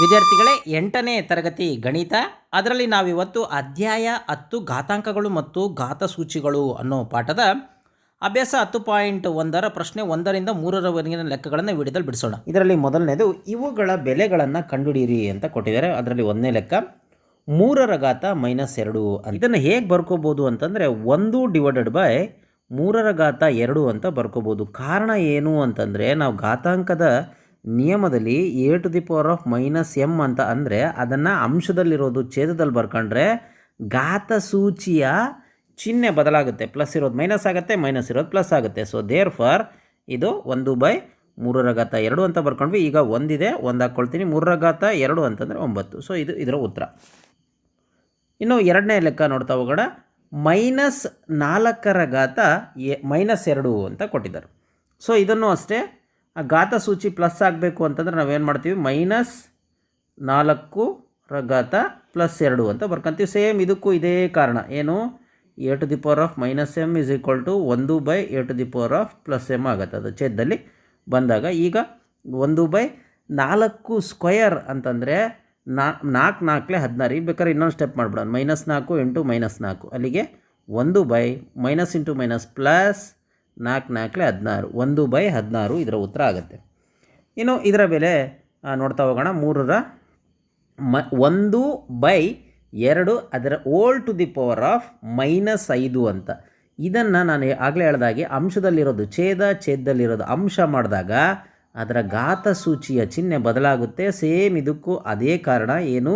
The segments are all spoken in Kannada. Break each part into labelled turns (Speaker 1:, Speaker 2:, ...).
Speaker 1: ವಿದ್ಯಾರ್ಥಿಗಳೇ, ಎಂಟನೇ ತರಗತಿ ಗಣಿತ, ಅದರಲ್ಲಿ ನಾವಿವತ್ತು ಅಧ್ಯಾಯ ಹತ್ತು ಘಾತಾಂಕಗಳು ಮತ್ತು ಘಾತಸೂಚಿಗಳು ಅನ್ನೋ ಪಾಠದ ಅಭ್ಯಾಸ ಹತ್ತು ಪಾಯಿಂಟ್ ಒಂದರ ಪ್ರಶ್ನೆ ಒಂದರಿಂದ ಮೂರರವರೆಗಿನ ಲೆಕ್ಕಗಳನ್ನು ವಿಡಿಯೋದಲ್ಲಿ ಬಿಡಿಸೋಣ. ಇದರಲ್ಲಿ ಮೊದಲನೇದು, ಇವುಗಳ ಬೆಲೆಗಳನ್ನು ಕಂಡುಹಿಡಿಯಿರಿ ಅಂತ ಕೊಟ್ಟಿದ್ದಾರೆ. ಅದರಲ್ಲಿ ಒಂದನೇ ಲೆಕ್ಕ, ಮೂರರ ಘಾತ ಮೈನಸ್ ಎರಡು ಇದನ್ನು ಹೇಗೆ ಬರ್ಕೋಬೋದು ಅಂತಂದರೆ, ಒಂದು ಡಿವೈಡೆಡ್ ಬೈ ಮೂರರ ಘಾತ ಎರಡು ಅಂತ ಬರ್ಕೋಬೋದು. ಕಾರಣ ಏನು ಅಂತಂದರೆ, ನಾವು ಘಾತಾಂಕದ ನಿಯಮದಲ್ಲಿ A to the power of minus M ಅಂತ ಅಂದರೆ ಅದನ್ನು ಅಂಶದಲ್ಲಿರೋದು ಛೇದದಲ್ಲಿ ಬರ್ಕೊಂಡ್ರೆ ಘಾತ ಸೂಚಿಯ ಚಿಹ್ನೆ ಬದಲಾಗುತ್ತೆ. ಪ್ಲಸ್ ಇರೋದು ಮೈನಸ್ ಆಗುತ್ತೆ ಮೈನಸ್ ಇರೋದು ಪ್ಲಸ್ ಆಗುತ್ತೆ. ಸೊ ದೇರ್ ಫಾರ್ ಇದು ಒಂದು ಬೈ ಮೂರರ ಘಾತ ಎರಡು ಅಂತ ಬರ್ಕೊಂಡ್ವಿ. ಈಗ ಒಂದಿದೆ, ಒಂದು ಹಾಕ್ಕೊಳ್ತೀನಿ. ಮೂರರ ಘಾತ ಎರಡು ಅಂತಂದರೆ ಒಂಬತ್ತು. ಸೊ ಇದು ಇದರ ಉತ್ತರ. ಇನ್ನು ಎರಡನೇ ಲೆಕ್ಕ ನೋಡ್ತಾ ಹೋಗೋಣ. ಮೈನಸ್ ನಾಲ್ಕರ ಘಾತ ಎ ಮೈನಸ್ ಎರಡು ಅಂತ ಕೊಟ್ಟಿದ್ದಾರೆ. ಸೊ ಇದನ್ನು ಅಷ್ಟೇ ಆ ಘಾತ ಸೂಚಿ ಪ್ಲಸ್ ಆಗಬೇಕು ಅಂತಂದರೆ ನಾವೇನು ಮಾಡ್ತೀವಿ? ಮೈನಸ್ ನಾಲ್ಕು ರ ಘಾತ ಪ್ಲಸ್ ಎರಡು ಅಂತ ಬರ್ಕೊಂತೀವಿ. ಸೇಮ್ ಇದಕ್ಕೂ ಇದೇ ಕಾರಣ. ಏನು? A to the power of minus M is equal to ಒಂದು by A to the power of plus M ಆಗುತ್ತೆ ಅದು ಛೇದದಲ್ಲಿ ಬಂದಾಗ. ಈಗ ಒಂದು ಬೈ ನಾಲ್ಕು ಸ್ಕ್ವಯರ್ ಅಂತಂದರೆ ನಾ ನಾಲ್ಕು ನಾಲ್ಕಲೆ ಹದಿನಾರು. ಈಗ ಬೇಕಾದ್ರೆ ಇನ್ನೊಂದು ಸ್ಟೆಪ್ ಮಾಡ್ಬಿಡೋಣ. ಮೈನಸ್ ನಾಲ್ಕು ಇಂಟು ಮೈನಸ್ ನಾಲ್ಕು. ಅಲ್ಲಿಗೆ ಒಂದು by minus into minus plus ನಾಲ್ಕು ನಾಲ್ಕಲೆ ಹದಿನಾರು, ಒಂದು ಬೈ ಹದಿನಾರು ಇದರ ಉತ್ತರ ಆಗುತ್ತೆ. ಇನ್ನು ಇದರ ಬೆಲೆ ನೋಡ್ತಾ ಹೋಗೋಣ. ಮೂರರ ಮ, ಒಂದು ಬೈ ಎರಡು ಅದರ whole to the power of minus ಐದು ಅಂತ. ಇದನ್ನು ನಾನು ಆಗಲೇ ಹೇಳ್ದಾಗೆ, ಅಂಶದಲ್ಲಿರೋದು ಛೇದ, ಛೇದದಲ್ಲಿರೋದು ಅಂಶ ಮಾಡಿದಾಗ ಅದರ ಘಾತ ಸೂಚಿಯ ಚಿಹ್ನೆ ಬದಲಾಗುತ್ತೆ. ಸೇಮ್ ಇದಕ್ಕೂ ಅದೇ ಕಾರಣ ಏನು?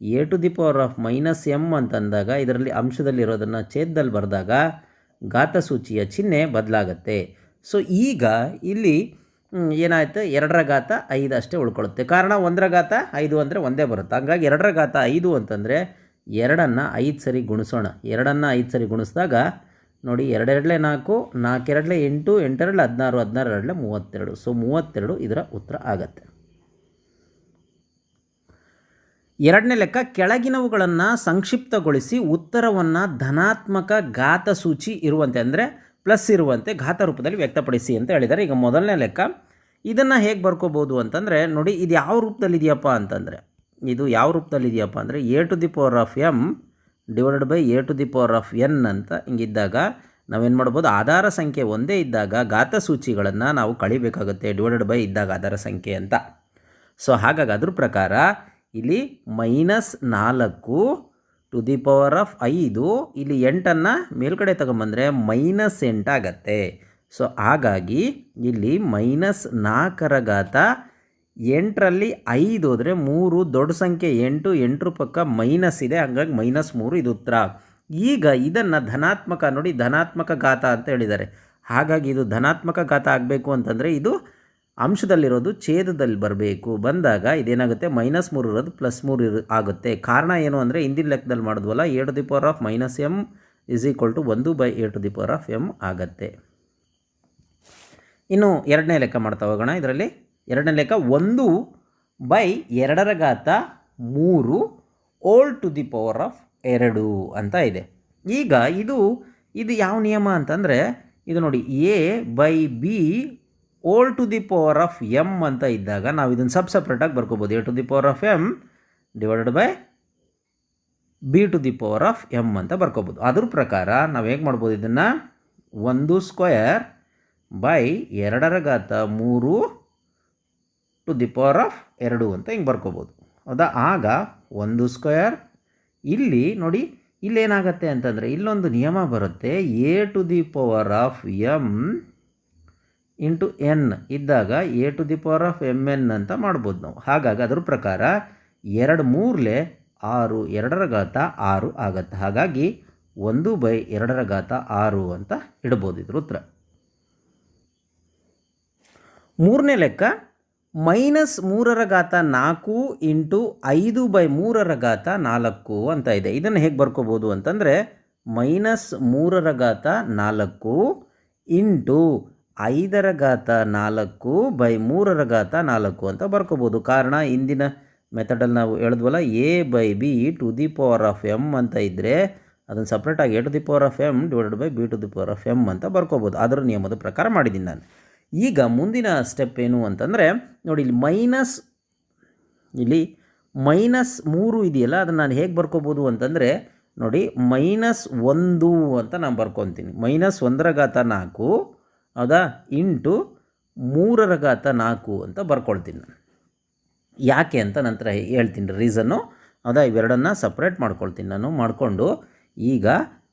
Speaker 1: A to the power of minus M ಅಂತಂದಾಗ, ಇದರಲ್ಲಿ ಅಂಶದಲ್ಲಿರೋದನ್ನು ಛೇದದಲ್ಲಿ ಬರೆದಾಗ ಘಾತ ಸೂಚಿಯ ಚಿಹ್ನೆ ಬದಲಾಗುತ್ತೆ. ಸೊ ಈಗ ಇಲ್ಲಿ ಏನಾಯಿತು ಏನಾಯ್ತು? ಎರಡರ ಘಾತ ಐದು ಅಷ್ಟೇ ಉಳ್ಕೊಳ್ಳುತ್ತೆ. ಕಾರಣ ಒಂದರ ಘಾತ ಐದು ಅಂದರೆ ಒಂದೇ ಬರುತ್ತೆ. ಹಂಗಾಗಿ ಎರಡರ ಘಾತ ಐದು ಅಂತಂದರೆ ಎರಡನ್ನು ಐದು ಸರಿ ಗುಣಿಸೋಣ. ಎರಡನ್ನು ಐದು ಸರಿ ಗುಣಿಸಿದಾಗ ನೋಡಿ ಎರಡೆರಡಲೆ ನಾಲ್ಕು, ನಾಲ್ಕೆರಡಲೆ ಎಂಟು, ಎಂಟೆರಡಲೆ ಹದಿನಾರು ಹದಿನಾರು ಎರಡಲೆ ಮೂವತ್ತೆರಡು. ಸೊ ಮೂವತ್ತೆರಡು ಇದರ ಉತ್ತರ ಆಗತ್ತೆ. ಎರಡನೇ ಲೆಕ್ಕ, ಕೆಳಗಿನವುಗಳನ್ನು ಸಂಕ್ಷಿಪ್ತಗೊಳಿಸಿ ಉತ್ತರವನ್ನು ಧನಾತ್ಮಕ ಘಾತ ಸೂಚಿ ಇರುವಂತೆ ಅಂದರೆ ಪ್ಲಸ್ ಇರುವಂತೆ ಘಾತ ರೂಪದಲ್ಲಿ ವ್ಯಕ್ತಪಡಿಸಿ ಅಂತ ಹೇಳಿದ್ದಾರೆ. ಈಗ ಮೊದಲನೇ ಲೆಕ್ಕ, ಇದನ್ನು ಹೇಗೆ ಬರ್ಕೋಬೋದು ಅಂತಂದರೆ, ನೋಡಿ ಇದು ಯಾವ ರೂಪದಲ್ಲಿದೆಯಪ್ಪ ಅಂತಂದರೆ, ಇದು ಯಾವ ರೂಪದಲ್ಲಿದೆಯಪ್ಪ ಅಂದರೆ A to the power of M divided by A to the power of N ಅಂತ ಹಿಂಗಿದ್ದಾಗ ನಾವೇನು ಮಾಡ್ಬೋದು, ಆಧಾರ ಸಂಖ್ಯೆ ಒಂದೇ ಇದ್ದಾಗ ಘಾತ ಸೂಚಿಗಳನ್ನು ನಾವು ಕಳಿಬೇಕಾಗುತ್ತೆ, ಡಿವೈಡೆಡ್ ಬೈ ಇದ್ದಾಗ ಆಧಾರ ಸಂಖ್ಯೆ ಅಂತ. ಸೊ ಹಾಗಾಗಿ ಅದ್ರ ಪ್ರಕಾರ ಇಲ್ಲಿ ಮೈನಸ್ ನಾಲ್ಕು ಟು ದಿ ಪವರ್ ಆಫ್ ಐದು. ಇಲ್ಲಿ ಎಂಟನ್ನು ಮೇಲ್ಗಡೆ ತಗೊಂಬಂದರೆ ಮೈನಸ್ ಎಂಟಾಗತ್ತೆ ಸೊ ಹಾಗಾಗಿ ಇಲ್ಲಿ ಮೈನಸ್ ನಾಲ್ಕರ ಘಾತ ಎಂಟರಲ್ಲಿ ಐದು ಹೋದರೆ ಮೂರು, ದೊಡ್ಡ ಸಂಖ್ಯೆ ಎಂಟು ಎಂಟರ ಪಕ್ಕ ಮೈನಸ್ ಇದೆ. ಹಂಗಾಗಿ ಮೈನಸ್ ಮೂರು ಇದು ಉತ್ತರ. ಈಗ ಇದನ್ನು ಧನಾತ್ಮಕ ನೋಡಿ, ಧನಾತ್ಮಕ ಘಾತ ಅಂತ ಹೇಳಿದ್ದಾರೆ. ಹಾಗಾಗಿ ಇದು ಧನಾತ್ಮಕ ಘಾತ ಆಗಬೇಕು ಅಂತಂದರೆ ಇದು ಅಂಶದಲ್ಲಿರೋದು ಛೇದದಲ್ಲಿ ಬರಬೇಕು. ಬಂದಾಗ ಇದೇನಾಗುತ್ತೆ? ಮೈನಸ್ ಮೂರು ಇರೋದು, ಪ್ಲಸ್ ಮೂರು ಇರು, ಆಗುತ್ತೆ. ಕಾರಣ ಏನು ಅಂದರೆ ಹಿಂದಿನ ಲೆಕ್ಕದಲ್ಲಿ ಮಾಡಿದ್ವಲ್ಲ A to the power of minus M is equal to ಒಂದು by A to the power of M ಆಗುತ್ತೆ. ಇನ್ನು ಎರಡನೇ ಲೆಕ್ಕ ಮಾಡ್ತಾ ಹೋಗೋಣ. ಇದರಲ್ಲಿ ಎರಡನೇ ಲೆಕ್ಕ ಒಂದು ಬೈ ಎರಡರ ಘಾತ ಮೂರು whole to the power of ಎರಡು ಅಂತ ಇದೆ. ಈಗ ಇದು ಇದು ಯಾವ ನಿಯಮ ಅಂತಂದರೆ, ಇದು ನೋಡಿ A by B whole to the power of M ಅಂತ ಇದ್ದಾಗ ನಾವು ಇದನ್ನು ಸಬ್ ಸಪ್ರೇಟಾಗಿ ಬರ್ಕೋಬೋದು. A to the power of M divided by B to the power of M ಅಂತ ಬರ್ಕೋಬೋದು. ಅದ್ರ ಪ್ರಕಾರ ನಾವು ಹೇಗೆ ಮಾಡ್ಬೋದು ಇದನ್ನು? ಒಂದು ಸ್ಕ್ವಯರ್ ಬೈ ಎರಡರ ಘಾತ ಮೂರು ಟು ದಿ ಪವರ್ ಆಫ್ ಎರಡು ಅಂತ ಹಿಂಗೆ ಬರ್ಕೋಬೋದು. ಹೌದಾ? ಆಗ ಒಂದು ಸ್ಕ್ವಯರ್ ಇಲ್ಲಿ ನೋಡಿ ಇಲ್ಲೇನಾಗತ್ತೆ ಅಂತಂದರೆ ಇಲ್ಲೊಂದು ನಿಯಮ ಬರುತ್ತೆ. A to the power of M into N ಇದ್ದಾಗ A to the power of M N ಅಂತ ಮಾಡ್ಬೋದು ನಾವು. ಹಾಗಾಗಿ ಅದ್ರ ಪ್ರಕಾರ ಎರಡು ಮೂರಲೆ ಆರು ಎರಡರ ಘಾತ ಆರು ಆಗತ್ತೆ. ಹಾಗಾಗಿ ಒಂದು ಬೈ ಎರಡರ ಘಾತ ಆರು ಅಂತ ಇಡ್ಬೋದು ಇದ್ರ ಉತ್ತರ. ಮೂರನೇ ಲೆಕ್ಕ ಮೈನಸ್ ಮೂರರ ಘಾತ ನಾಲ್ಕು ಇಂಟು ಐದು ಬೈ ಮೂರರ ಘಾತ ನಾಲ್ಕು ಅಂತ ಇದೆ. ಇದನ್ನು ಹೇಗೆ ಬರ್ಕೋಬೋದು ಅಂತಂದರೆ ಮೈನಸ್ ಮೂರರ ಘಾತ ನಾಲ್ಕು ಇಂಟು ಐದರ ಘಾತ ನಾಲ್ಕು ಬೈ ಮೂರರ ಘಾತ ನಾಲ್ಕು ಅಂತ ಬರ್ಕೋಬೋದು. ಕಾರಣ ಇಂದಿನ ಮೆಥಡಲ್ಲಿ ನಾವು ಹೇಳಿದ್ವಲ್ಲ A by B to the power of M ಅಂತ ಇದ್ದರೆ ಅದನ್ನು ಸಪ್ರೇಟಾಗಿ A to the power of M divided by B to the power of M ಅಂತ ಬರ್ಕೋಬೋದು. ಅದರ ನಿಯಮದ ಪ್ರಕಾರ ಮಾಡಿದ್ದೀನಿ ನಾನು. ಈಗ ಮುಂದಿನ ಸ್ಟೆಪ್ ಏನು ಅಂತಂದರೆ ನೋಡಿ ಇಲ್ಲಿ ಮೈನಸ್ ಇಲ್ಲಿ ಮೈನಸ್ ಮೂರು ಇದೆಯಲ್ಲ, ಅದನ್ನು ನಾನು ಹೇಗೆ ಬರ್ಕೋಬೋದು ಅಂತಂದರೆ ನೋಡಿ ಮೈನಸ್ ಒಂದು ಅಂತ ನಾನು ಬರ್ಕೊತೀನಿ. ಮೈನಸ್ ಒಂದರ ಘಾತ ನಾಲ್ಕು ಹೌದಾ ಇಂಟು ಮೂರರ ಘಾತ ನಾಲ್ಕು ಅಂತ ಬರ್ಕೊಳ್ತೀನಿ ನಾನು. ಯಾಕೆ ಅಂತ ನಂತರ ಹೇಳ್ತೀನಿ. ರೀಸನ್ನು ಹೌದಾ ಇವೆರಡನ್ನು ಸಪ್ರೇಟ್ ಮಾಡ್ಕೊಳ್ತೀನಿ ನಾನು. ಮಾಡಿಕೊಂಡು ಈಗ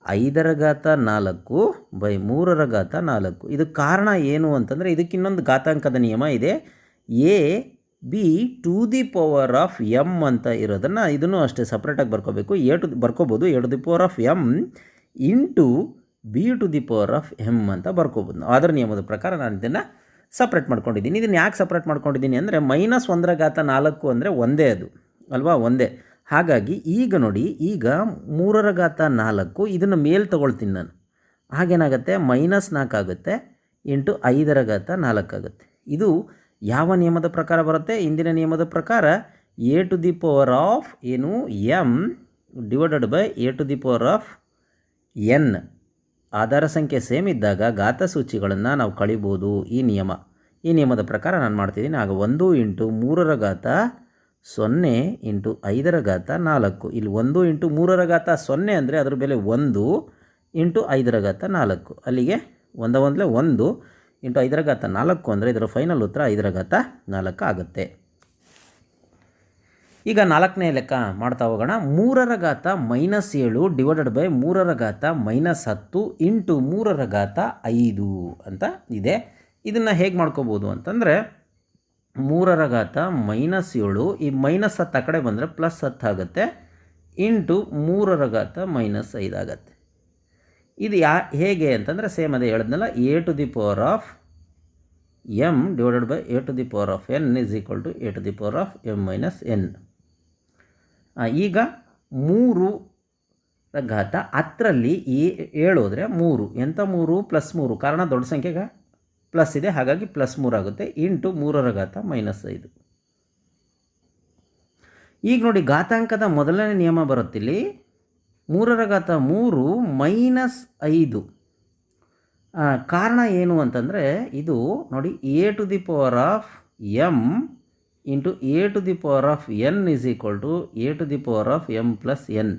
Speaker 1: ಐದರ ಘಾತ ನಾಲ್ಕು ಬೈ ಮೂರರ ಘಾತ ನಾಲ್ಕು ಇದಕ್ಕೆ ಕಾರಣ ಏನು ಅಂತಂದರೆ ಇದಕ್ಕಿನ್ನೊಂದು ಘಾತಾಂಕದ ನಿಯಮ ಇದೆ. A, B, to the power of M ಅಂತ ಇರೋದನ್ನು ಇದನ್ನು ಅಷ್ಟೇ ಸಪ್ರೇಟಾಗಿ ಬರ್ಕೋಬೇಕು. A to ಬರ್ಕೋಬೋದು. A to the power of M into B to the power of M ಅಂತ ಬರ್ಕೋಬೋದು ಅದರ ನಿಯಮದ ಪ್ರಕಾರ ನಾನು ಇದನ್ನು ಸಪ್ರೇಟ್ ಮಾಡ್ಕೊಂಡಿದ್ದೀನಿ. ಇದನ್ನು ಯಾಕೆ ಸಪ್ರೇಟ್ ಮಾಡ್ಕೊಂಡಿದ್ದೀನಿ ಅಂದರೆ ಮೈನಸ್ ಒಂದರ ಘಾತ ನಾಲ್ಕು ಅಂದರೆ ಒಂದೇ ಅದು, ಅಲ್ವಾ? ಒಂದೇ. ಹಾಗಾಗಿ ಈಗ ನೋಡಿ, ಈಗ ಮೂರರ ಘಾತ ನಾಲ್ಕು ಇದನ್ನು ಮೇಲ್ ತೊಗೊಳ್ತೀನಿ ನಾನು. ಹಾಗೇನಾಗುತ್ತೆ? ಮೈನಸ್ ನಾಲ್ಕು ಆಗುತ್ತೆ ಇಂಟು ಐದರ ಘಾತ ನಾಲ್ಕಾಗುತ್ತೆ ಇದು ಯಾವ ನಿಯಮದ ಪ್ರಕಾರ ಬರುತ್ತೆ? ಇಂದಿನ ನಿಯಮದ ಪ್ರಕಾರ A to the power of ಏನು? M divided by A to the power of N. ಆಧಾರ ಸಂಖ್ಯೆ ಸೇಮ್ ಇದ್ದಾಗ ಘಾತ ಸೂಚಿಗಳನ್ನು ನಾವು ಕಳಿಬೋದು. ಈ ನಿಯಮ. ಈ ನಿಯಮದ ಪ್ರಕಾರ ನಾನು ಮಾಡ್ತಿದ್ದೀನಿ. ಆಗ ಒಂದು ಇಂಟು ಮೂರರ ಘಾತ ಸೊನ್ನೆ ಇಂಟು ಐದರ ಘಾತ ನಾಲ್ಕು. ಇಲ್ಲಿ ಒಂದು ಇಂಟು ಮೂರರ ಘಾತ ಸೊನ್ನೆ ಅಂದರೆ ಅದರ ಬೆಲೆ ಒಂದು ಇಂಟು ಐದರ ಘಾತ ನಾಲ್ಕು. ಅಲ್ಲಿಗೆ ಒಂದ ಒಂದಲೇ ಒಂದು ಇಂಟು ಐದರ ಘಾತ ನಾಲ್ಕು ಅಂದರೆ ಇದರ ಫೈನಲ್ ಉತ್ತರ ಐದರ ಘಾತ ನಾಲ್ಕು ಆಗುತ್ತೆ. ಈಗ ನಾಲ್ಕನೇ ಲೆಕ್ಕ ಮಾಡ್ತಾ ಹೋಗೋಣ. ಮೂರರ ಘಾತ ಮೈನಸ್ ಏಳು ಡಿವೈಡೆಡ್ ಬೈ ಮೂರರ ಘಾತ ಮೈನಸ್ ಹತ್ತು ಇಂಟು ಮೂರರ ಘಾತ ಐದು ಅಂತ ಇದೆ. ಇದನ್ನು ಹೇಗೆ ಮಾಡ್ಕೋಬೋದು ಅಂತಂದರೆ ಮೂರರ ಘಾತ ಮೈನಸ್ ಏಳು, ಈ ಮೈನಸ್ ಹತ್ತು ಆ ಕಡೆ ಬಂದರೆ ಪ್ಲಸ್ ಹತ್ತು ಆಗುತ್ತೆ. ಇಂಟು ಮೂರರ ಘಾತ ಮೈನಸ್ ಐದು ಆಗುತ್ತೆ. ಇದು ಯಾ, ಹೇಗೆ ಅಂತಂದರೆ ಸೇಮ್ ಅದೇ ಹೇಳಿದ್ನಲ್ಲ, A to the power of M divided by A to the power of N is equal to A to the power of M minus N. ಈಗ ಮೂರು ಘಾತ ಹತ್ತರಲ್ಲಿ ಈ ಹೇಳೋದ್ರೆ ಮೂರು. ಎಂಥ ಮೂರು? ಪ್ಲಸ್ ಮೂರು. ಕಾರಣ ದೊಡ್ಡ ಸಂಖ್ಯೆಗೆ ಪ್ಲಸ್ ಇದೆ. ಹಾಗಾಗಿ ಪ್ಲಸ್ ಮೂರಾಗುತ್ತೆ ಇಂಟು ಮೂರರ ಘಾತ ಮೈನಸ್ ಐದು. ಈಗ ನೋಡಿ ಘಾತಾಂಕದ ಮೊದಲನೇ ನಿಯಮ ಬರುತ್ತಿಲ್ಲಿ ಮೂರರ ಘಾತ ಮೂರು ಮೈನಸ್ ಐದು. ಕಾರಣ ಏನು ಅಂತಂದರೆ ಇದು ನೋಡಿ A to the power of M into A to the power of N is equal to A to the power of M plus N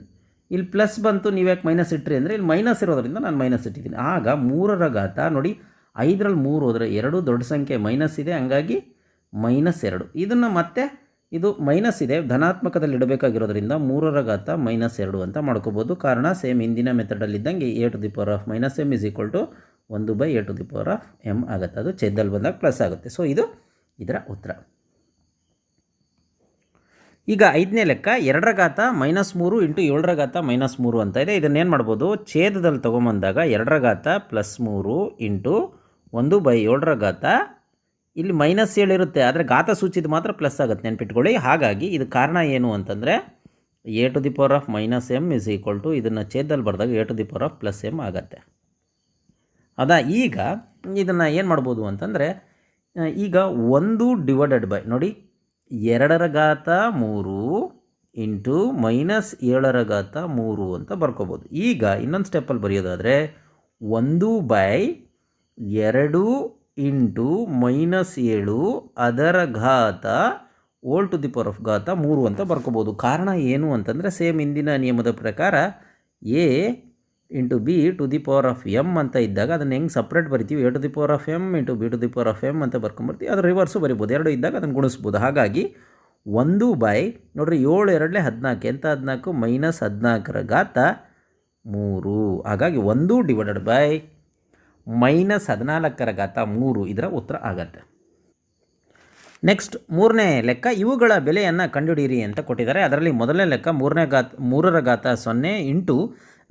Speaker 1: ಇಲ್ಲಿ ಪ್ಲಸ್ ಬಂತು, ನೀವು ಯಾಕೆ ಮೈನಸ್ ಇಟ್ರಿ ಅಂದರೆ ಇಲ್ಲಿ ಮೈನಸ್ ಇರೋದ್ರಿಂದ ನಾನು ಮೈನಸ್ ಇಟ್ಟಿದ್ದೀನಿ ಆಗ ಮೂರರ ಘಾತ ನೋಡಿ, ಐದರಲ್ಲಿ ಮೂರು ಹೋದರೆ ಎರಡು, ದೊಡ್ಡ ಸಂಖ್ಯೆ ಮೈನಸ್ ಇದೆ, ಹಂಗಾಗಿ ಮೈನಸ್ ಎರಡು. ಇದನ್ನು ಮತ್ತೆ ಇದು ಮೈನಸ್ ಇದೆ, ಧನಾತ್ಮಕದಲ್ಲಿ ಇಡಬೇಕಾಗಿರೋದ್ರಿಂದ ಮೂರರ ಘಾತ ಮೈನಸ್ ಎರಡು ಅಂತ ಮಾಡ್ಕೋಬೋದು. ಕಾರಣ ಸೇಮ್ ಹಿಂದಿನ ಮೆಥಡಲ್ಲಿದ್ದಂಗೆ A to the power of minus M is equal to ಒಂದು by A to the power of M ಆಗುತ್ತೆ. ಅದು ಛೇದಲ್ಲಿ ಬಂದಾಗ ಪ್ಲಸ್ ಆಗುತ್ತೆ. ಸೊ ಇದು ಇದರ ಉತ್ತರ. ಈಗ ಐದನೇ ಲೆಕ್ಕ ಎರಡರ ಘಾತ ಮೈನಸ್ ಮೂರು ಇಂಟು ಏಳರ ಘಾತ ಮೈನಸ್ ಮೂರು ಅಂತ ಇದೆ. ಇದನ್ನೇನು ಮಾಡ್ಬೋದು? ಛೇದದಲ್ಲಿ ತೊಗೊಂಬಂದಾಗ ಎರಡರ ಘಾತ ಪ್ಲಸ್ ಮೂರು ಇಂಟು ಒಂದು ಬೈ ಏಳರ ಘಾತ ಇಲ್ಲಿ ಮೈನಸ್ ಏಳಿರುತ್ತೆ ಆದರೆ ಘಾತ ಸೂಚಿತ ಮಾತ್ರ ಪ್ಲಸ್ ಆಗುತ್ತೆ. ನೆನ್ಪಿಟ್ಕೊಳ್ಳಿ. ಹಾಗಾಗಿ ಇದು ಕಾರಣ ಏನು ಅಂತಂದರೆ A to the power of minus M is equal to ಇದನ್ನು ಛೇದದಲ್ಲಿ ಬರೆದಾಗ A to the power of plus M ಆಗುತ್ತೆ. ಅದಾ, ಈಗ ಇದನ್ನು ಏನು ಮಾಡ್ಬೋದು ಅಂತಂದರೆ, ಈಗ ಒಂದು ಡಿವೈಡೆಡ್ ಬೈ, ನೋಡಿ ಎರಡರ ಘಾತ ಮೂರು ಇಂಟು ಮೈನಸ್ ಏಳರ ಘಾತ ಮೂರು ಅಂತ ಬರ್ಕೋಬೋದು. ಈಗ ಇನ್ನೊಂದು ಸ್ಟೆಪ್ಪಲ್ಲಿ ಬರೆಯೋದಾದರೆ ಒಂದು ಬೈ ಎರಡು ಇಂಟು ಮೈನಸ್ ಏಳು ಅದರ ಘಾತ whole to the power of ಘಾತ ಮೂರು ಅಂತ ಬರ್ಕೋಬೋದು. ಕಾರಣ ಏನು ಅಂತಂದರೆ ಸೇಮ್ ಇಂದಿನ ನಿಯಮದ ಪ್ರಕಾರ A into B to the power of M ಅಂತ ಇದ್ದಾಗ ಅದನ್ನು ಹೆಂಗೆ ಸಪ್ರೇಟ್ ಬರಿತೀವಿ? A to the power of M into B to the power of M ಅಂತ ಬರ್ಕೊಂಬರ್ತೀವಿ ಅದು ರಿವರ್ಸು ಬರಿಬೋದು. ಎರಡು ಇದ್ದಾಗ ಅದನ್ನು ಗುಣಿಸ್ಬೋದು. ಹಾಗಾಗಿ ಒಂದು ಬೈ ನೋಡ್ರಿ ಏಳು ಎರಡಲೇ ಹದಿನಾಲ್ಕು. ಎಂಥ ಹದಿನಾಲ್ಕು? ಮೈನಸ್ ಹದಿನಾಲ್ಕರ ಘಾತ ಮೂರು. ಹಾಗಾಗಿ ಒಂದು ಡಿವೈಡೆಡ್ ಬೈ ಮೈನಸ್ ಹದಿನಾಲ್ಕರ ಘಾತ ಮೂರು ಇದರ ಉತ್ತರ ಆಗತ್ತೆ. ನೆಕ್ಸ್ಟ್ ಮೂರನೇ ಲೆಕ್ಕ, ಇವುಗಳ ಬೆಲೆಯನ್ನು ಕಂಡುಹಿಡಿಯಿರಿ ಅಂತ ಕೊಟ್ಟಿದ್ದಾರೆ. ಅದರಲ್ಲಿ ಮೊದಲನೇ ಲೆಕ್ಕ ಮೂರನೇ ಘಾತ, ಮೂರರ ಘಾತ ಸೊನ್ನೆ ಇಂಟು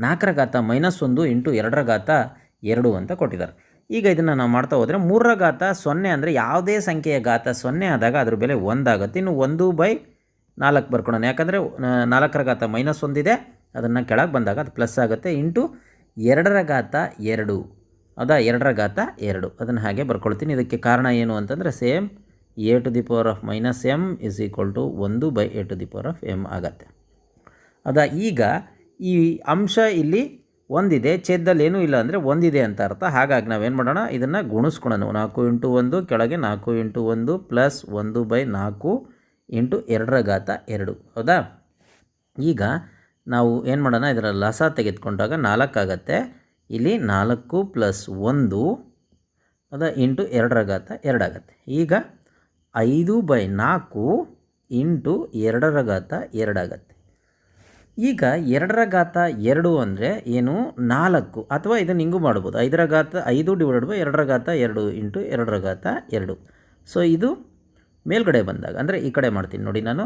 Speaker 1: ನಾಲ್ಕರ ಘಾತ ಮೈನಸ್ ಒಂದು ಇಂಟು ಎರಡರ ಘಾತ ಎರಡು ಅಂತ ಕೊಟ್ಟಿದ್ದಾರೆ. ಈಗ ಇದನ್ನು ನಾವು ಮಾಡ್ತಾ ಹೋದರೆ ಮೂರರ ಘಾತ ಸೊನ್ನೆ ಅಂದರೆ ಯಾವುದೇ ಸಂಖ್ಯೆಯ ಘಾತ ಸೊನ್ನೆ ಆದಾಗ ಅದ್ರ ಬೆಲೆ ಒಂದಾಗುತ್ತೆ. ಇನ್ನು ಒಂದು ಬೈ ನಾಲ್ಕು ಬರ್ಕೊಳ್ಳೋಣ. ಯಾಕಂದರೆ ನಾಲ್ಕರ ಘಾತ ಮೈನಸ್ ಒಂದಿದೆ ಅದನ್ನು ಕೆಳಗೆ ಬಂದಾಗ ಅದು ಪ್ಲಸ್ ಆಗುತ್ತೆ. ಇಂಟು ಎರಡರ ಘಾತ ಎರಡು. ಅದ ಎರಡರ ಘಾತ ಎರಡು. ಅದನ್ನು ಹಾಗೆ ಬರ್ಕೊಳ್ತೀನಿ. ಇದಕ್ಕೆ ಕಾರಣ ಏನು ಅಂತಂದರೆ same A to the power of minus M is equal to ಒಂದು by A to the power of M ಆಗತ್ತೆ. ಅದ ಈಗ ಈ ಅಂಶ ಇಲ್ಲಿ ಒಂದಿದೆ, ಛೇದದಲ್ಲಿ ಏನೂ ಇಲ್ಲ ಅಂದರೆ ಒಂದಿದೆ ಅಂತ ಅರ್ಥ. ಹಾಗಾಗಿ ನಾವೇನು ಮಾಡೋಣ, ಇದನ್ನು ಗುಣಿಸ್ಕೊಳೋಣ. ನಾಲ್ಕು ಇಂಟು ಒಂದು ಕೆಳಗೆ ನಾಲ್ಕು ಇಂಟು ಒಂದು ಪ್ಲಸ್ ಒಂದು ಬೈ ನಾಲ್ಕು ಇಂಟು ಎರಡರ ಘಾತ ಎರಡು. ಹೌದಾ? ಈಗ ನಾವು ಏನು ಮಾಡೋಣ, ಇದರ ಲಸ ತೆಗೆದುಕೊಂಡಾಗ ನಾಲ್ಕಾಗತ್ತೆ. ಇಲ್ಲಿ ನಾಲ್ಕು ಪ್ಲಸ್ ಒಂದು ಅದ ಇಂಟು ಎರಡರ ಘಾತ ಎರಡಾಗತ್ತೆ. ಈಗ ಐದು ಬೈ ನಾಲ್ಕು ಇಂಟು ಎರಡರ ಘಾತ ಎರಡಾಗತ್ತೆ. ಈಗ ಎರಡರ ಘಾತ ಎರಡು ಅಂದರೆ ಏನು? ನಾಲ್ಕು. ಅಥವಾ ಇದನ್ನು ಹಿಂಗೂ ಮಾಡ್ಬೋದು. ಐದರ ಘಾತ ಐದು ಡಿವೈಡೆಡ್ ಬೈ ಎರಡರ ಘಾತ ಎರಡು ಇಂಟು ಎರಡರ ಘಾತ ಎರಡು. ಸೊ ಇದು ಮೇಲ್ಗಡೆ ಬಂದಾಗ, ಅಂದರೆ ಈ ಕಡೆ ಮಾಡ್ತೀನಿ ನೋಡಿ ನಾನು.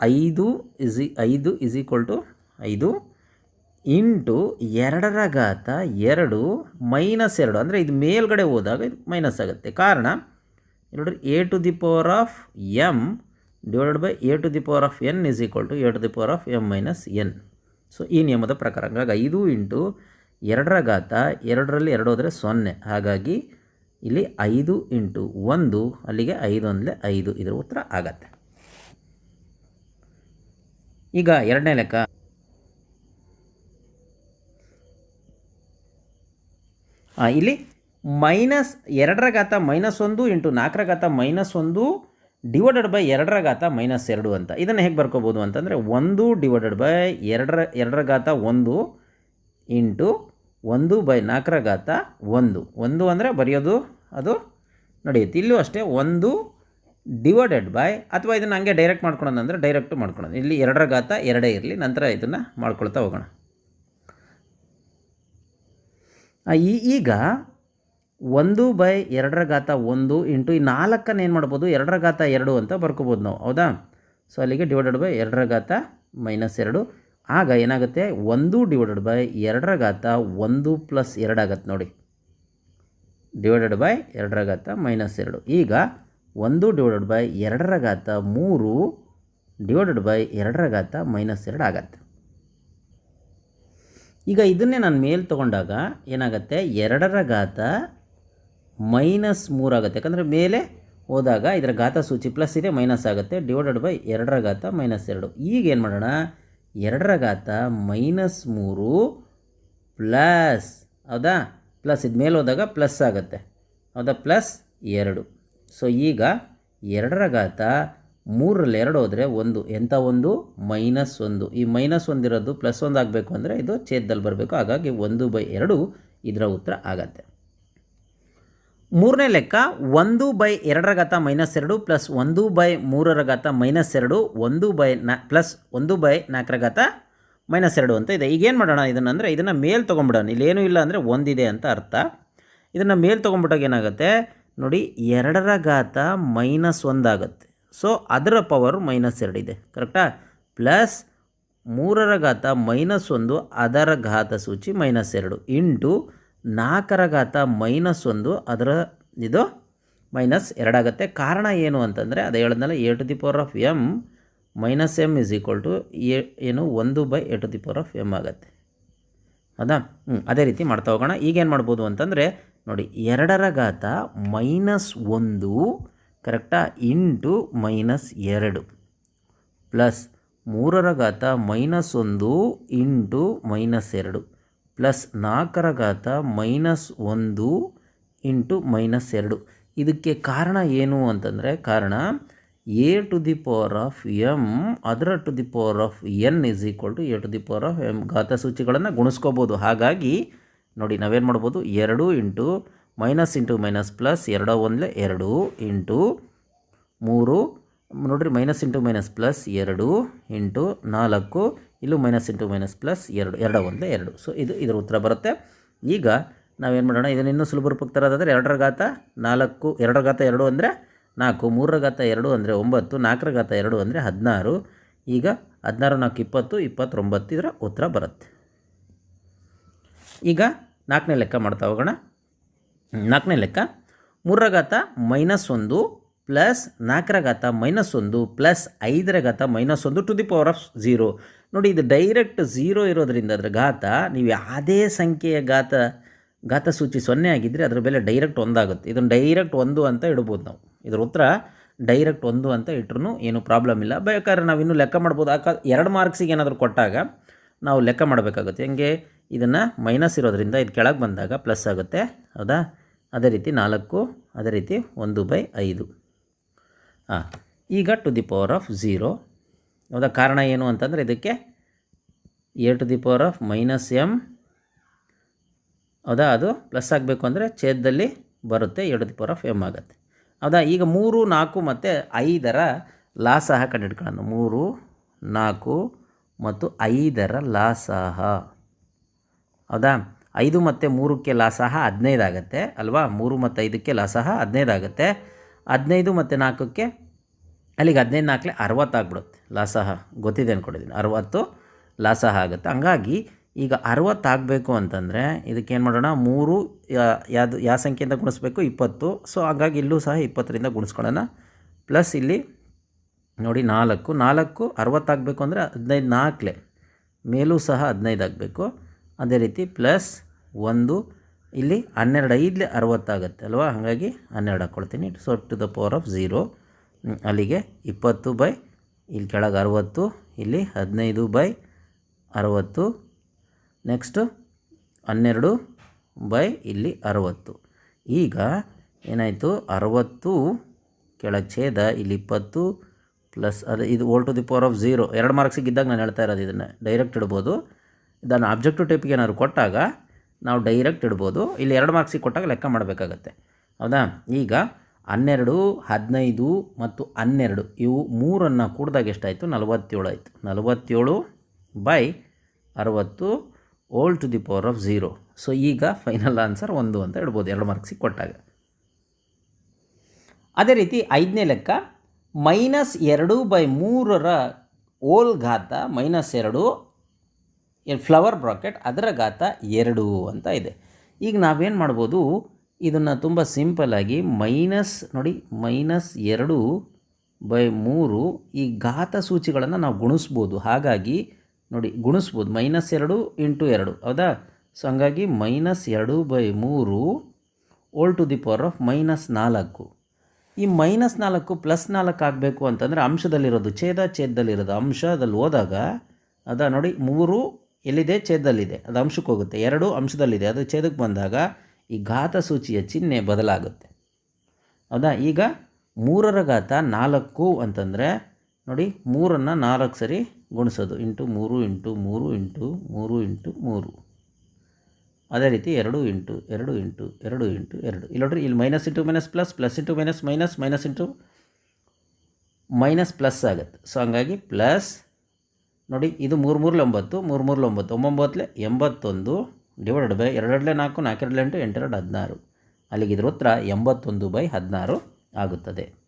Speaker 1: ಐದು ಇಸಿ ಐದು ಇಸ್ ಈಕ್ವಲ್ ಟು ಐದು ಇಂಟು ಎರಡರ ಘಾತ ಎರಡು ಮೈನಸ್ ಎರಡು. ಅಂದರೆ ಇದು ಮೇಲ್ಗಡೆ ಹೋದಾಗ ಇದು ಮೈನಸ್ ಆಗುತ್ತೆ. ಕಾರಣ, ನೋಡಿರಿ A to the power of M divided by A to the power of N is equal to A to the power of M minus N so ಈ ನಿಯಮದ ಪ್ರಕಾರ ಹಂಗಾಗಿ ಐದು ಇಂಟು ಎರಡರ ಘಾತ ಎರಡರಲ್ಲಿ ಎರಡು ಹೋದರೆ ಸೊನ್ನೆ. ಹಾಗಾಗಿ ಇಲ್ಲಿ ಐದು ಇಂಟು ಒಂದು, ಅಲ್ಲಿಗೆ ಐದು ಅಂದರೆ ಐದು. ಇದರ ಉತ್ತರ ಆಗತ್ತೆ. ಈಗ ಎರಡನೇ ಲೆಕ್ಕ. ಇಲ್ಲಿ ಮೈನಸ್ ಎರಡರ ಘಾತ ಮೈನಸ್ ಒಂದು ಇಂಟು ನಾಲ್ಕರ ಘಾತ ಮೈನಸ್ ಒಂದು ಡಿವೈಡೆಡ್ ಬೈ ಎರಡರ ಘಾತ ಮೈನಸ್ ಎರಡು ಅಂತ. ಇದನ್ನು ಹೇಗೆ ಬರ್ಕೋಬೋದು ಅಂತಂದರೆ ಒಂದು ಡಿವೈಡೆಡ್ ಬೈ ಎರಡರ ಎರಡರ ಘಾತ ಒಂದು ಇಂಟು ಒಂದು ಬೈ ನಾಲ್ಕರ ಘಾತ ಒಂದು. ಒಂದು ಅಂದರೆ ಬರೆಯೋದು ಅದು ನಡೆಯುತ್ತೆ. ಇಲ್ಲೂ ಅಷ್ಟೇ ಒಂದು ಡಿವೈಡೆಡ್ ಬೈ ಅಥವಾ ಇದನ್ನು ಹಂಗೆ ಡೈರೆಕ್ಟ್ ಮಾಡ್ಕೊಳೋದು ಅಂದರೆ ಡೈರೆಕ್ಟು ಮಾಡ್ಕೊಳೋದು ಇಲ್ಲಿ ಎರಡರ ಘಾತ ಎರಡೇ ಇರಲಿ, ನಂತರ ಇದನ್ನು ಮಾಡ್ಕೊಳ್ತಾ ಹೋಗೋಣ. ಈಗ ಒಂದು ಬೈ ಎರಡರ ಘಾತ ಒಂದು ಇಂಟು ಈ ನಾಲ್ಕನ್ನು ಏನು ಮಾಡ್ಬೋದು? ಎರಡರ ಘಾತ ಎರಡು ಅಂತ ಬರ್ಕೋಬೋದು ನಾವು. ಹೌದಾ? ಸೊ ಅಲ್ಲಿಗೆ ಡಿವೈಡೆಡ್ ಬೈ ಎರಡರ ಘಾತ ಮೈನಸ್ ಎರಡು. ಆಗ ಏನಾಗುತ್ತೆ? ಒಂದು ಡಿವೈಡೆಡ್ ಬೈ ಎರಡರ ಘಾತ ಒಂದು ಪ್ಲಸ್ ಎರಡಾಗತ್ತೆ ನೋಡಿ. ಡಿವೈಡೆಡ್ ಬೈ ಎರಡರ ಘಾತ ಮೈನಸ್ ಎರಡು. ಈಗ ಒಂದು ಡಿವೈಡೆಡ್ ಬೈ ಎರಡರ ಘಾತ ಮೂರು ಡಿವೈಡೆಡ್ ಬೈ ಎರಡರ ಘಾತ ಮೈನಸ್ ಎರಡು ಆಗತ್ತೆ. ಈಗ ಇದನ್ನೇ ನಾನು ಮೇಲೆ ತೊಗೊಂಡಾಗ ಏನಾಗುತ್ತೆ? ಎರಡರ ಘಾತ ಮೈನಸ್ ಮೂರಾಗುತ್ತೆ ಯಾಕಂದರೆ ಮೇಲೆ ಹೋದಾಗ ಇದರ ಘಾತ ಸೂಚಿ ಪ್ಲಸ್ ಇದೆ, ಮೈನಸ್ ಆಗುತ್ತೆ. ಡಿವೈಡೆಡ್ ಬೈ ಎರಡರ ಘಾತ ಮೈನಸ್ ಎರಡು. ಈಗ ಏನು ಮಾಡೋಣ? ಎರಡರ ಘಾತ ಮೈನಸ್ ಮೂರು ಪ್ಲಸ್, ಹೌದಾ? ಪ್ಲಸ್ ಇದು ಮೇಲೆ ಹೋದಾಗ ಪ್ಲಸ್ ಆಗುತ್ತೆ. ಹೌದಾ? ಪ್ಲಸ್ ಎರಡು. ಸೊ ಈಗ ಎರಡರ ಘಾತ ಮೂರರಲ್ಲಿ ಎರಡು ಹೋದರೆ ಒಂದು. ಎಂಥ ಒಂದು? ಮೈನಸ್ ಒಂದು. ಈ ಮೈನಸ್ ಒಂದಿರೋದು ಪ್ಲಸ್ ಒಂದು ಆಗಬೇಕು ಅಂದರೆ ಇದು ಛೇದದಲ್ಲಿ ಬರಬೇಕು. ಹಾಗಾಗಿ ಒಂದು ಬೈ ಎರಡು ಇದರ ಉತ್ತರ ಆಗತ್ತೆ. ಮೂರನೇ ಲೆಕ್ಕ ಒಂದು ಬೈ ಎರಡರ ಘಾತ ಮೈನಸ್ ಎರಡು ಪ್ಲಸ್ ಒಂದು ಬೈ ಮೂರರ ಘಾತ ಮೈನಸ್ ಎರಡು, ಒಂದು ಬೈ ನಾ, ಪ್ಲಸ್ ಒಂದು ಬೈ ನಾಲ್ಕರ ಘಾತ ಮೈನಸ್ ಎರಡು ಅಂತ ಇದೆ. ಈಗೇನು ಮಾಡೋಣ ಇದನ್ನು ಅಂದರೆ ಇದನ್ನು ಮೇಲ್ ತೊಗೊಂಬಿಡೋಣ ಏನೂ ಇಲ್ಲ ಅಂದರೆ ಒಂದಿದೆ ಅಂತ ಅರ್ಥ. ಇದನ್ನು ಮೇಲ್ ತೊಗೊಂಬಿಟ್ಟಾಗ ಏನಾಗುತ್ತೆ? ನೋಡಿ ಎರಡರ ಘಾತ ಮೈನಸ್ ಒಂದಾಗುತ್ತೆ. ಸೊ, ಅದರ ಪವರ್ ಮೈನಸ್ ಎರಡಿದೆ ಕರೆಕ್ಟಾ? ಪ್ಲಸ್ ಮೂರರ ಘಾತ ಮೈನಸ್ ಒಂದು, ಅದರ ಘಾತ ಸೂಚಿ ಮೈನಸ್ ಎರಡು ಇಂಟು ನಾಲ್ಕರ ಘಾತ ಮೈನಸ್ ಒಂದು, ಅದರ ಇದು ಮೈನಸ್ ಎರಡಾಗುತ್ತೆ ಕಾರಣ ಏನು ಅಂತಂದರೆ, ಅದು ಹೇಳಿದ್ನಲ್ಲ A to the power of M minus M is equal to A ಏನು, ಒಂದು by A to the power of M ಆಗುತ್ತೆ. ಹೌದಾ? ಹ್ಞೂ ಅದೇ ರೀತಿ ಮಾಡ್ತಾ ಹೋಗೋಣ. ಈಗೇನು ಮಾಡ್ಬೋದು ಅಂತಂದರೆ, ನೋಡಿ ಎರಡರ ಘಾತ ಮೈನಸ್ ಒಂದು ಕರೆಕ್ಟಾ ಇಂಟು ಮೈನಸ್ ಎರಡು ಪ್ಲಸ್ ಮೂರರ ಘಾತ ಮೈನಸ್ ಒಂದು ಇಂಟು ಮೈನಸ್ ಎರಡು. ಪ್ಲಸ್ ನಾಲ್ಕರ ಘಾತ ಮೈನಸ್ ಒಂದು ಇಂಟು ಮೈನಸ್ ಎರಡು. ಇದಕ್ಕೆ ಕಾರಣ ಏನು ಅಂತಂದರೆ, ಕಾರಣ A to the power of M, ಅದರ to the power of N is equal to A to the power of M ಘಾತ ಸೂಚಿಗಳನ್ನು ಗುಣಿಸ್ಕೋಬೋದು. ಹಾಗಾಗಿ ನೋಡಿ ನಾವೇನು ಮಾಡ್ಬೋದು, ಎರಡು into minus into minus plus ಎರಡು ಒಂದಲೇ ಎರಡು ಇಂಟು ಮೂರು. ನೋಡಿರಿ ಮೈನಸ್ ಇಂಟು ಮೈನಸ್ ಪ್ಲಸ್ ಎರಡು ಇಂಟು ನಾಲ್ಕು ಇಲ್ಲೂ ಮೈನಸ್ ಇಂಟು ಮೈನಸ್ ಪ್ಲಸ್ ಎರಡು ಎರಡು ಒಂದೇ, ಎರಡು. ಸೊ ಇದು ಇದರ ಉತ್ತರ ಬರುತ್ತೆ. ಈಗ ನಾವೇನು ಮಾಡೋಣ? ಇದನ್ನು ಇನ್ನೂ ಸುಲಭ ರೂಪಕ್ಕೆ ತರೋದಾದರೆ ಎರಡರ ಗಾತ ನಾಲ್ಕು, ಎರಡರ ಗಾತ ಎರಡು ಅಂದರೆ ನಾಲ್ಕು, ಮೂರರ ಘಾತ ಎರಡು ಅಂದರೆ ಒಂಬತ್ತು, ನಾಲ್ಕರ ಘಾತ ಎರಡು ಅಂದರೆ ಹದಿನಾರು. ಈಗ ಹದಿನಾರು, ನಾಲ್ಕು, ಇಪ್ಪತ್ತು, ಇಪ್ಪತ್ತೊಂಬತ್ತು ಇದರ ಉತ್ತರ ಬರುತ್ತೆ. ಈಗ ನಾಲ್ಕನೇ ಲೆಕ್ಕ ಮಾಡ್ತಾ ಹೋಗೋಣ. ನಾಲ್ಕನೇ ಲೆಕ್ಕ. ಮೂರರ ಘಾತ ಮೈನಸ್ ಒಂದು ಪ್ಲಸ್ ನಾಲ್ಕರ ಘಾತ ಮೈನಸ್ ಒಂದು ಪ್ಲಸ್ ಐದರ ಘಾತ ಮೈನಸ್ ಒಂದು to the power of zero ನೋಡಿ, ಇದು ಡೈರೆಕ್ಟ್ ಝೀರೋ ಇರೋದ್ರಿಂದ ಅದರ ಘಾತ, ನೀವು ಯಾವುದೇ ಸಂಖ್ಯೆಯ ಘಾತ ಘಾತ ಸೂಚಿ ಸೊನ್ನೆ ಆಗಿದ್ದರೆ ಅದರ ಬೆಲೆ ಡೈರೆಕ್ಟ್ ಒಂದಾಗುತ್ತೆ. ಇದನ್ನು ಡೈರೆಕ್ಟ್ ಒಂದು ಅಂತ ಇಡ್ಬೋದು ನಾವು. ಇದರ ಉತ್ತರ ಡೈರೆಕ್ಟ್ ಒಂದು ಅಂತ ಇಟ್ರೂ ಏನು ಪ್ರಾಬ್ಲಮ್ ಇಲ್ಲ. ಬೇಕಾದ್ರೆ ನಾವು ಇನ್ನೂ ಲೆಕ್ಕ ಮಾಡ್ಬೋದು. ಅಕ ಎರಡು ಮಾರ್ಕ್ಸಿಗೆ ಏನಾದರೂ ಕೊಟ್ಟಾಗ ನಾವು ಲೆಕ್ಕ ಮಾಡಬೇಕಾಗುತ್ತೆ. ಹೆಂಗೆ? ಇದನ್ನು ಮೈನಸ್ ಇರೋದ್ರಿಂದ ಇದು ಕೆಳಗೆ ಬಂದಾಗ ಪ್ಲಸ್ ಆಗುತ್ತೆ. ಹೌದಾ? ಅದೇ ರೀತಿ ನಾಲ್ಕು, ಅದೇ ರೀತಿ ಒಂದು ಬೈ ಐದು. ಹಾಂ ಈಗ to the power of zero ಹೌದಾ? ಕಾರಣ ಏನು ಅಂತಂದರೆ ಇದಕ್ಕೆ A to the power of minus M ಹೌದಾ? ಅದು ಪ್ಲಸ್ ಆಗಬೇಕು ಅಂದರೆ ಛೇದದಲ್ಲಿ ಬರುತ್ತೆ A to the power of M ಆಗುತ್ತೆ. ಹೌದಾ? ಈಗ ಮೂರು, ನಾಲ್ಕು ಮತ್ತು ಐದರ ಲಾಸಹ ಕಂಡುಹಿಡ್ಕೊಳ್ಳೋಣ. ಮೂರು, ನಾಲ್ಕು ಮತ್ತು ಐದರ ಲಾಸಹ. ಹೌದಾ? ಐದು ಮತ್ತು ಮೂರಕ್ಕೆ ಲಾಸಹ ಹದಿನೈದು ಆಗುತ್ತೆ ಅಲ್ವಾ? ಮೂರು ಮತ್ತು ಐದಕ್ಕೆ ಲಾಸಹ ಹದಿನೈದು ಆಗುತ್ತೆ. ಹದಿನೈದು ಮತ್ತು ನಾಲ್ಕಕ್ಕೆ ಅಲ್ಲಿಗೆ ಹದಿನೈದು ನಾಲ್ಕಲೆ ಅರವತ್ತಾಗ್ಬಿಡುತ್ತೆ ಲಾಸಹ, ಗೊತ್ತಿದೆ ಅಂದ್ಕೊಂಡಿದ್ದೀನಿ ಅರವತ್ತು, ಲಾಸಹ ಆಗುತ್ತೆ. ಹಂಗಾಗಿ ಈಗ ಅರವತ್ತಾಗಬೇಕು ಅಂತಂದರೆ ಇದಕ್ಕೇನು ಮಾಡೋಣ? ಮೂರು ಯಾವುದು ಯಾವ ಸಂಖ್ಯೆಯಿಂದ ಗುಣಿಸ್ಬೇಕು? ಇಪ್ಪತ್ತು. ಸೊ ಹಾಗಾಗಿ ಇಲ್ಲೂ ಸಹ ಇಪ್ಪತ್ತರಿಂದ ಗುಣಿಸ್ಕೊಳ್ಳೋಣ. ಪ್ಲಸ್ ಇಲ್ಲಿ ನೋಡಿ ನಾಲ್ಕು. ನಾಲ್ಕು ಅರವತ್ತಾಗಬೇಕು ಅಂದರೆ ಹದಿನೈದು ನಾಲ್ಕಲೆ ಮೇಲೂ ಸಹ ಹದಿನೈದು ಆಗಬೇಕು. ಅದೇ ರೀತಿ ಪ್ಲಸ್ ಒಂದು, ಇಲ್ಲಿ ಹನ್ನೆರಡು ಐದಲೆ ಅರವತ್ತಾಗುತ್ತೆ ಅಲ್ವಾ? ಹಾಗಾಗಿ ಹನ್ನೆರಡು ಹಾಕ್ಕೊಳ್ತೀನಿ. So to the power of zero ಅಲ್ಲಿಗೆ ಇಪ್ಪತ್ತು ಬೈ, ಇಲ್ಲಿ ಕೆಳಗೆ ಅರವತ್ತು, ಇಲ್ಲಿ ಹದಿನೈದು ಬೈ ಅರವತ್ತು. ನೆಕ್ಸ್ಟು ಹನ್ನೆರಡು ಬೈ, ಇಲ್ಲಿ ಅರವತ್ತು. ಈಗ ಏನಾಯಿತು? ಅರವತ್ತು ಕೆಳಗೆ ಛೇದ, ಇಲ್ಲಿ ಇಪ್ಪತ್ತು ಪ್ಲಸ್ ಅದು ಇದು whole to the power of zero ಎರಡು ಮಾರ್ಕ್ಸಿಗೆ ಇದ್ದಾಗ ನಾನು ಹೇಳ್ತಾ ಇರೋದು ಇದನ್ನು. ಡೈರೆಕ್ಟ್ ಇಡ್ಬೋದು. ಇದನ್ನು ಆಬ್ಜೆಕ್ಟಿವ್ ಟೈಪ್ಗೆ ಏನಾದ್ರು ಕೊಟ್ಟಾಗ ನಾವು ಡೈರೆಕ್ಟ್ ಇಡ್ಬೋದು. ಇಲ್ಲಿ ಎರಡು ಮಾರ್ಕ್ಸಿಗೆ ಕೊಟ್ಟಾಗ ಲೆಕ್ಕ ಮಾಡಬೇಕಾಗತ್ತೆ. ಹೌದಾ? ಈಗ ಹನ್ನೆರಡು, ಹದಿನೈದು ಮತ್ತು ಹನ್ನೆರಡು. ಇವು ಮೂರನ್ನು ಕೂಡಿದಾಗ ಎಷ್ಟಾಯಿತು? ನಲವತ್ತೇಳು ಆಯಿತು. ನಲವತ್ತೇಳು ಬೈ ಅರವತ್ತು whole to the power of zero. So, ಈಗ ಫೈನಲ್ ಆನ್ಸರ್ ಒಂದು ಅಂತ ಹೇಳ್ಬೋದು. ಎರಡು ಮಾರ್ಕ್ಸಿಗೆ ಕೊಟ್ಟಾಗ ಅದೇ ರೀತಿ ಐದನೇ ಲೆಕ್ಕ, ಮೈನಸ್ ಎರಡು ಬೈ ಮೂರರ ಓಲ್ ಘಾತ ಮೈನಸ್ ಎರಡು ಫ್ಲವರ್ ಬ್ರಾಕೆಟ್ ಅದರ ಘಾತ ಎರಡು ಅಂತ ಇದೆ. ಈಗ ನಾವೇನು ಮಾಡ್ಬೋದು? ಇದನ್ನು ತುಂಬ ಸಿಂಪಲ್ಲಾಗಿ ಮೈನಸ್ ನೋಡಿ ಮೈನಸ್ ಎರಡು ಬೈ ಮೂರು ಈ ಘಾತ ಸೂಚಿಗಳನ್ನು ನಾವು ಗುಣಿಸ್ಬೋದು. ಹಾಗಾಗಿ ನೋಡಿ ಗುಣಿಸ್ಬೋದು. ಮೈನಸ್ ಎರಡು ಇಂಟು ಎರಡು. ಹೌದಾ? ಸೊ ಹಂಗಾಗಿ ಮೈನಸ್ ಎರಡು ಬೈ ಮೂರು whole to the power of minus ನಾಲ್ಕು. ಈ ಮೈನಸ್ ನಾಲ್ಕು ಪ್ಲಸ್ ನಾಲ್ಕು ಆಗಬೇಕು ಅಂತಂದರೆ ಅಂಶದಲ್ಲಿರೋದು ಛೇದ, ಛೇದದಲ್ಲಿರೋದು ಅಂಶದಲ್ಲಿ ಹೋದಾಗ ಅದ ನೋಡಿ ಮೂರು ಎಲ್ಲಿದೆ? ಛೇದದಲ್ಲಿದೆ. ಅದು ಅಂಶಕ್ಕೆ ಹೋಗುತ್ತೆ. ಎರಡು ಅಂಶದಲ್ಲಿದೆ. ಅದು ಛೇದಕ್ಕೆ ಬಂದಾಗ ಈ ಘಾತ ಸೂಚಿಯ ಚಿಹ್ನೆ ಬದಲಾಗುತ್ತೆ. ಹೌದಾ? ಈಗ ಮೂರರ ಘಾತ ನಾಲ್ಕು ಅಂತಂದರೆ ನೋಡಿ ಮೂರನ್ನು ನಾಲ್ಕು ಸರಿ ಗುಣಿಸೋದು. ಇಂಟು ಮೂರು ಇಂಟು ಮೂರು ಇಂಟು ಮೂರು ಇಂಟು ಮೂರು. ಅದೇ ರೀತಿ ಎರಡು ಇಂಟು ಎರಡು ಇಂಟು ಎರಡು ಇಂಟು ಎರಡು. ಇಲ್ಲಿ ನೋಡ್ರಿ, ಇಲ್ಲಿ minus into minus plus plus into minus minus minus into minus plus ಆಗುತ್ತೆ. ಸೊ ಹಂಗಾಗಿ ಪ್ಲಸ್ ನೋಡಿ, ಇದು ಮೂರು ಮೂರಲೆ ಒಂಬತ್ತು, ಮೂರು ಮೂರಲೆ ಒಂಬತ್ತು ಒಂಬೊಂಬತ್ತಲೆ ಎಂಬತ್ತೊಂದು ಡಿವೈಡೆಡ್ ಬೈ ಎರಡೆರಡಲೆ ನಾಲ್ಕು, ನಾಲ್ಕೆರಡಲೆ ಎಂಟು ಎಂಟೆರಡು ಹದಿನಾರು. ಅಲ್ಲಿಗೆ ಇದ್ರ ಉತ್ತರ ಎಂಬತ್ತೊಂದು ಬೈ ಹದಿನಾರು ಆಗುತ್ತದೆ.